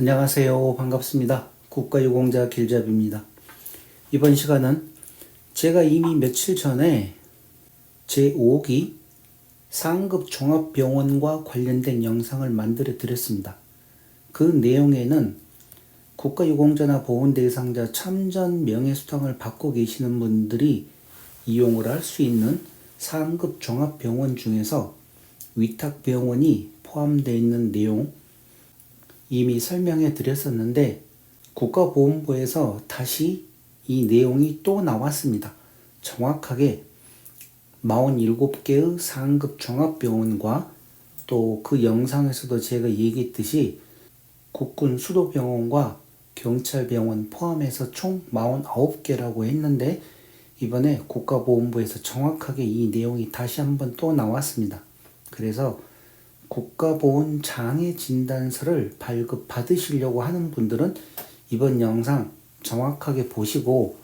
안녕하세요. 반갑습니다. 국가유공자 길잡입니다. 이번 시간은 제가 이미 며칠 전에 제5기 상급 종합병원과 관련된 영상을 만들어 드렸습니다. 그 내용에는 국가유공자나 보훈 대상자 참전 명예수당을 받고 계시는 분들이 이용을 할 수 있는 상급 종합병원 중에서 위탁병원이 포함되어 있는 내용 이미 설명해 드렸었는데 국가보훈부에서 다시 이 내용이 또 나왔습니다. 정확하게 47개의 상급 종합병원과 또 그 영상에서도 제가 얘기했듯이 국군 수도병원과 경찰병원 포함해서 총 49개라고 했는데 이번에 국가보훈부에서 정확하게 이 내용이 다시 한번 또 나왔습니다. 그래서 국가보훈 장애 진단서를 발급 받으시려고 하는 분들은 이번 영상 정확하게 보시고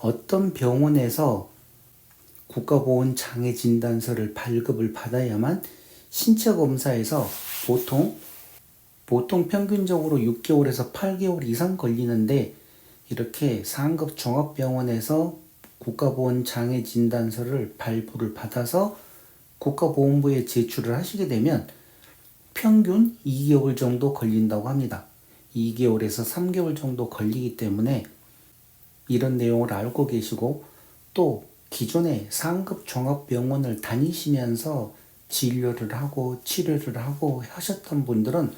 어떤 병원에서 국가보훈 장애 진단서를 발급을 받아야만 신체 검사에서 보통 보통 평균적으로 6개월에서 8개월 이상 걸리는데 이렇게 상급 종합병원에서 국가보훈 장애 진단서를 발부를 받아서 국가보훈부에 제출을 하시게 되면 평균 2개월 정도 걸린다고 합니다. 2개월에서 3개월 정도 걸리기 때문에 이런 내용을 알고 계시고 또 기존에 상급 종합병원을 다니시면서 진료를 하고 치료를 하고 하셨던 분들은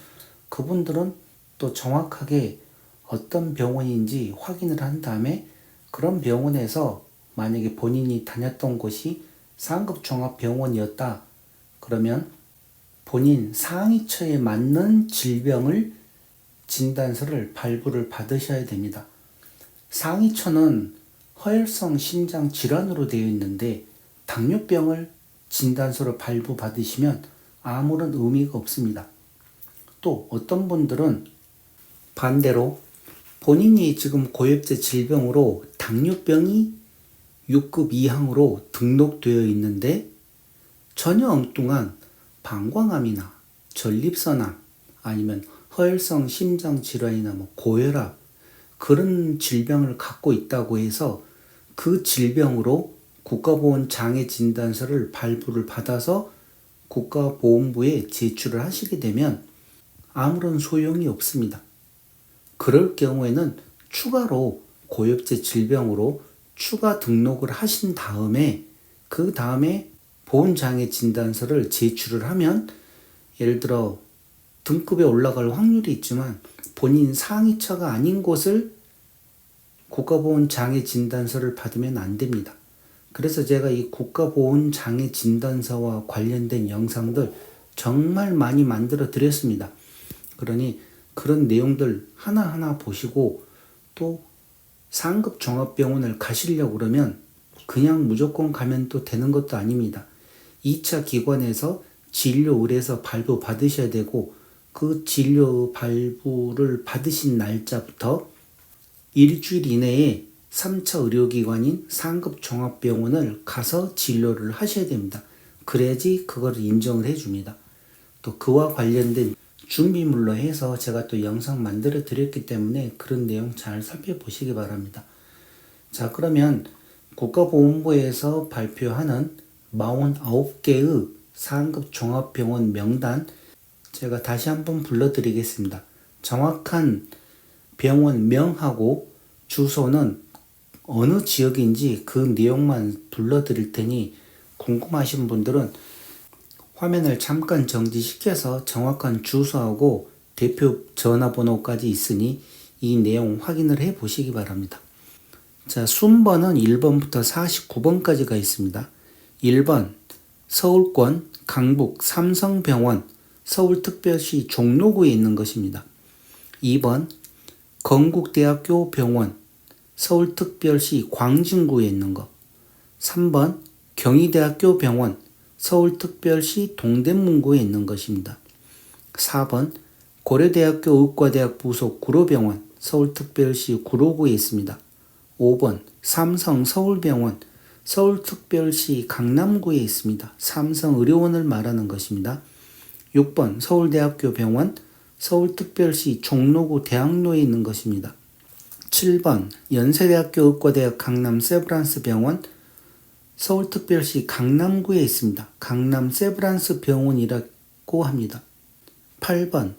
그분들은 또 정확하게 어떤 병원인지 확인을 한 다음에 그런 병원에서 만약에 본인이 다녔던 곳이 상급 종합병원이었다. 그러면 본인 상위처에 맞는 질병을 진단서를 발부를 받으셔야 됩니다. 상위처는 허혈성 심장 질환으로 되어 있는데 당뇨병을 진단서로 발부 받으시면 아무런 의미가 없습니다. 또 어떤 분들은 반대로 본인이 지금 고엽제 질병으로 당뇨병이 6급 이항으로 등록되어 있는데 전혀 엉뚱한 방광암이나 전립선암 아니면 허혈성 심장 질환이나 뭐 고혈압 그런 질병을 갖고 있다고 해서 그 질병으로 국가보훈 장애 진단서를 발부를 받아서 국가보훈부에 제출을 하시게 되면 아무런 소용이 없습니다. 그럴 경우에는 추가로 고엽제 질병으로 추가 등록을 하신 다음에 그 다음에 보훈장애 진단서를 제출을 하면 예를 들어 등급에 올라갈 확률이 있지만 본인 상위처가 아닌 곳을 국가보훈 장애 진단서를 받으면 안 됩니다. 그래서 제가 이 국가보훈 장애 진단서와 관련된 영상들 정말 많이 만들어 드렸습니다. 그러니 그런 내용들 하나하나 보시고 또 상급 종합병원을 가시려고 그러면 그냥 무조건 가면 또 되는 것도 아닙니다. 2차 기관에서 진료 의뢰서 발부 받으셔야 되고 그 진료 발부를 받으신 날짜부터 일주일 이내에 3차 의료기관인 상급 종합병원을 가서 진료를 하셔야 됩니다. 그래야지 그걸 인정을 해줍니다. 또 그와 관련된 준비물로 해서 제가 또 영상 만들어 드렸기 때문에 그런 내용 잘 살펴보시기 바랍니다. 자, 그러면 국가보훈부에서 발표하는 49개의 상급 종합병원 명단 제가 다시 한번 불러드리겠습니다. 정확한 병원 명하고 주소는 어느 지역인지 그 내용만 불러드릴 테니 궁금하신 분들은 화면을 잠깐 정지시켜서 정확한 주소하고 대표 전화번호까지 있으니 이 내용 확인을 해 보시기 바랍니다. 자, 순번은 1번부터 49번까지가 있습니다. 1번 서울권 강북 삼성병원 서울특별시 종로구에 있는 것입니다. 2번 건국대학교 병원 서울특별시 광진구에 있는 것. 3번 경희대학교 병원 서울특별시 동대문구에 있는 것입니다. 4번 고려대학교 의과대학 부속 구로병원 서울특별시 구로구에 있습니다. 5번 삼성 서울병원 서울특별시 강남구에 있습니다. 삼성의료원을 말하는 것입니다. 6번 서울대학교 병원 서울특별시 종로구 대학로에 있는 것입니다. 7번 연세대학교 의과대학 강남 세브란스 병원 서울특별시 강남구에 있습니다. 강남 세브란스 병원이라고 합니다. 8번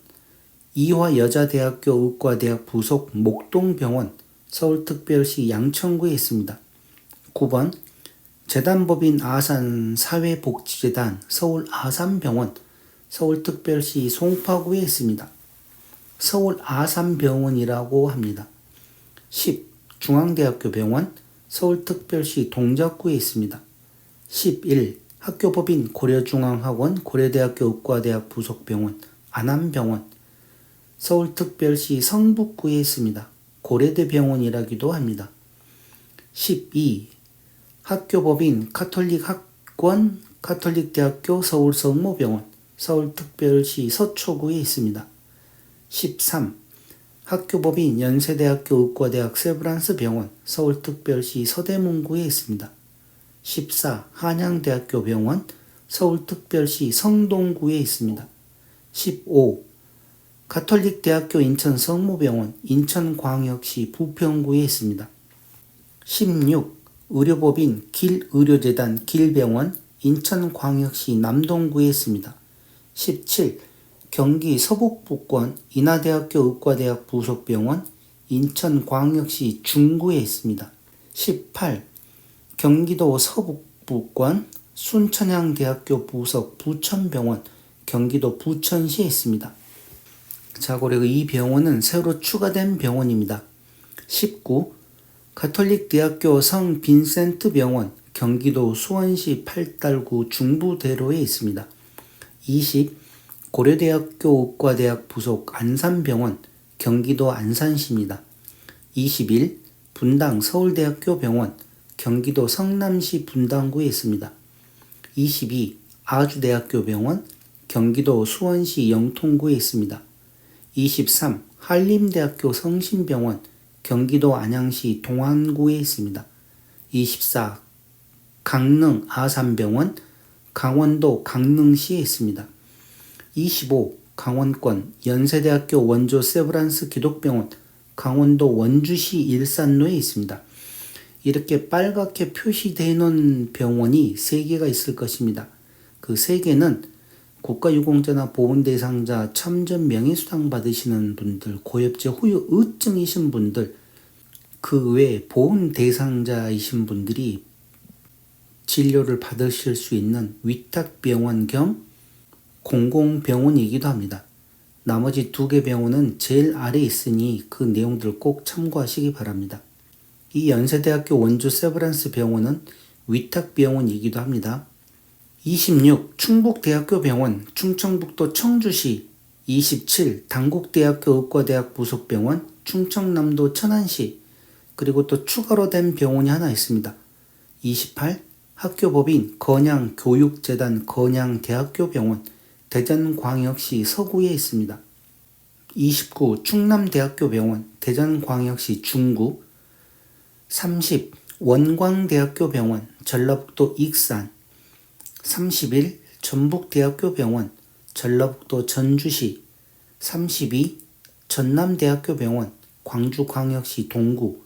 이화여자대학교 의과대학 부속 목동병원 서울특별시 양천구에 있습니다. 9번 재단법인 아산 사회복지재단 서울 아산병원 서울특별시 송파구에 있습니다. 서울 아산병원이라고 합니다. 10. 중앙대학교 병원 서울특별시 동작구에 있습니다. 11. 학교법인 고려중앙학원 고려대학교 의과대학 부속병원 안암병원 서울특별시 성북구에 있습니다. 고려대병원이라기도 합니다. 12. 학교법인 카톨릭학원 카톨릭 대학교 서울 성모병원 서울특별시 서초구에 있습니다. 13. 학교법인 연세대학교 의과대학 세브란스 병원 서울특별시 서대문구에 있습니다. 14. 한양대학교 병원 서울특별시 성동구에 있습니다. 15. 가톨릭대학교 인천 성모병원 인천광역시 부평구에 있습니다. 16. 의료법인 길의료재단 길병원 인천광역시 남동구에 있습니다. 17. 경기 서북부권 인하대학교 의과대학 부속병원 인천광역시 중구에 있습니다. 18. 경기도 서북부권 순천향대학교 부속 부천병원 경기도 부천시에 있습니다. 자, 그리고 이 병원은 새로 추가된 병원입니다. 19. 가톨릭 대학교 성 빈센트 병원 경기도 수원시 팔달구 중부대로에 있습니다. 20. 고려대학교 의과대학 부속 안산병원 경기도 안산시입니다. 21. 분당 서울대학교 병원 경기도 성남시 분당구에 있습니다. 22. 아주대학교 병원 경기도 수원시 영통구에 있습니다. 23. 한림대학교 성심병원 경기도 안양시 동안구에 있습니다. 24. 강릉 아산병원 강원도 강릉시에 있습니다. 25. 강원권 연세대학교 원조 세브란스 기독병원 강원도 원주시 일산로에 있습니다. 이렇게 빨갛게 표시되어 놓은 병원이 3개가 있을 것입니다. 그 3개는 국가유공자나 보훈대상자, 참전 명예수당 받으시는 분들, 고엽제 후유 의증이신 분들, 그 외에 보훈대상자이신 분들이 진료를 받으실 수 있는 위탁병원 겸 공공병원이기도 합니다. 나머지 두 개 병원은 제일 아래 있으니 그 내용들 꼭 참고하시기 바랍니다. 이 연세대학교 원주 세브란스 병원은 위탁병원이기도 합니다. 26. 충북대학교 병원 충청북도 청주시 27. 당국대학교 의과대학 부속병원 충청남도 천안시 그리고 또 추가로 된 병원이 하나 있습니다. 28. 학교법인 건양교육재단 건양대학교 병원 대전광역시 서구에 있습니다. 29. 충남대학교 병원 대전광역시 중구 30. 원광대학교 병원 전라북도 익산 31. 전북대학교 병원 전라북도 전주시 32. 전남대학교 병원 광주광역시 동구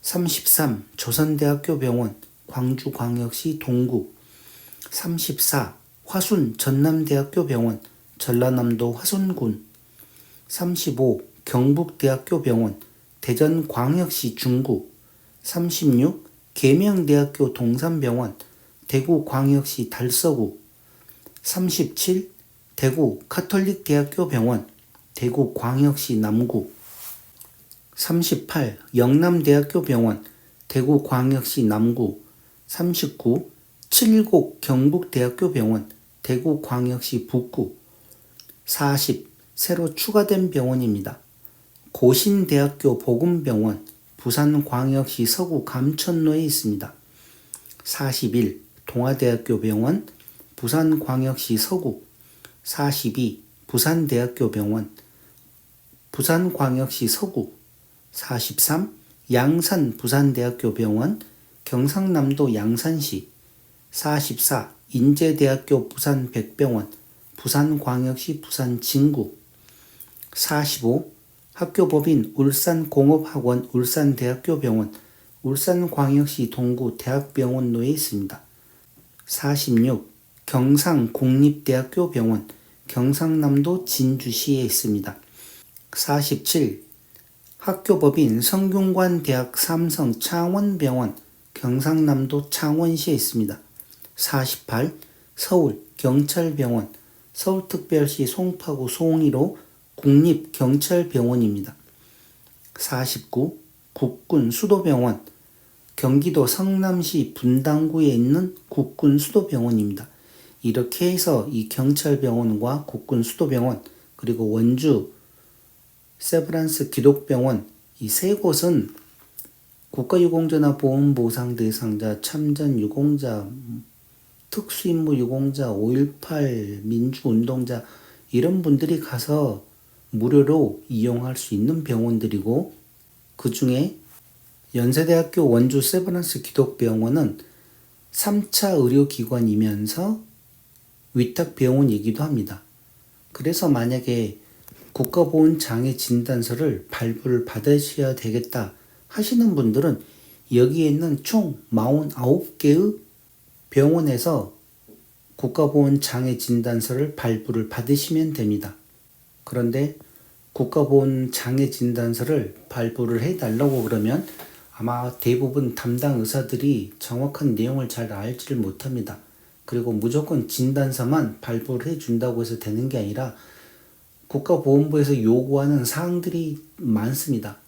33. 조선대학교 병원 광주광역시 동구 34. 화순 전남대학교 병원 전라남도 화순군 35 경북대학교 병원 대전광역시 중구 36 계명대학교 동산병원 대구광역시 달서구 37 대구 카톨릭대학교 병원 대구광역시 남구 38 영남대학교 병원 대구광역시 남구 39 칠곡 경북대학교 병원 대구광역시 북구 40. 새로 추가된 병원입니다. 고신대학교 보금병원 부산광역시 서구 감천로에 있습니다. 41. 동아대학교 병원 부산광역시 서구 42. 부산대학교 병원 부산광역시 서구 43. 양산 부산대학교 병원 경상남도 양산시 44. 인제대학교 부산 백병원, 부산광역시 부산진구 45. 학교법인 울산공업학원 울산대학교 병원 울산광역시 동구 대학병원로에 있습니다. 46. 경상국립대학교 병원 경상남도 진주시에 있습니다. 47. 학교법인 성균관 대학 삼성 창원병원 경상남도 창원시에 있습니다. 48. 서울 경찰병원 서울특별시 송파구 송이로 국립경찰병원입니다. 49. 국군 수도병원 경기도 성남시 분당구에 있는 국군 수도병원입니다. 이렇게 해서 이 경찰병원과 국군 수도병원 그리고 원주 세브란스 기독병원 이 세 곳은 국가유공자나 보험보상 대상자, 참전 유공자, 특수임무 유공자, 5.18 민주운동자 이런 분들이 가서 무료로 이용할 수 있는 병원들이고 그 중에 연세대학교 원주 세브란스 기독병원은 3차 의료기관이면서 위탁병원이기도 합니다. 그래서 만약에 국가보훈장애 진단서를 발부를 받으셔야 되겠다 하시는 분들은 여기에 있는 총 49개의 병원에서 국가보훈장애 진단서를 발부를 받으시면 됩니다. 그런데 국가보훈장애 진단서를 발부를 해달라고 그러면 아마 대부분 담당 의사들이 정확한 내용을 잘 알지를 못합니다. 그리고 무조건 진단서만 발부를 해준다고 해서 되는 게 아니라 국가보건부에서 요구하는 사항들이 많습니다.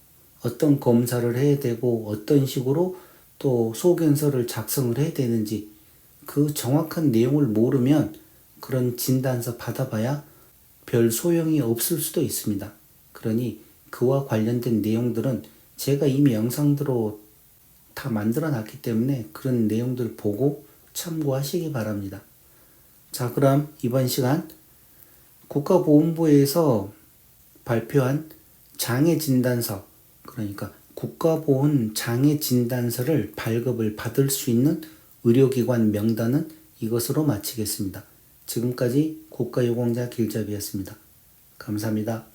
어떤 검사를 해야 되고 어떤 식으로 또 소견서를 작성을 해야 되는지 그 정확한 내용을 모르면 그런 진단서 받아봐야 별 소용이 없을 수도 있습니다. 그러니 그와 관련된 내용들은 제가 이미 영상들로 다 만들어 놨기 때문에 그런 내용들 보고 참고하시기 바랍니다. 자, 그럼 이번 시간 국가보훈부에서 발표한 장애 진단서, 그러니까 국가보훈 장애 진단서를 발급을 받을 수 있는 의료기관 명단은 이것으로 마치겠습니다. 지금까지 국가유공자 길잡이였습니다. 감사합니다.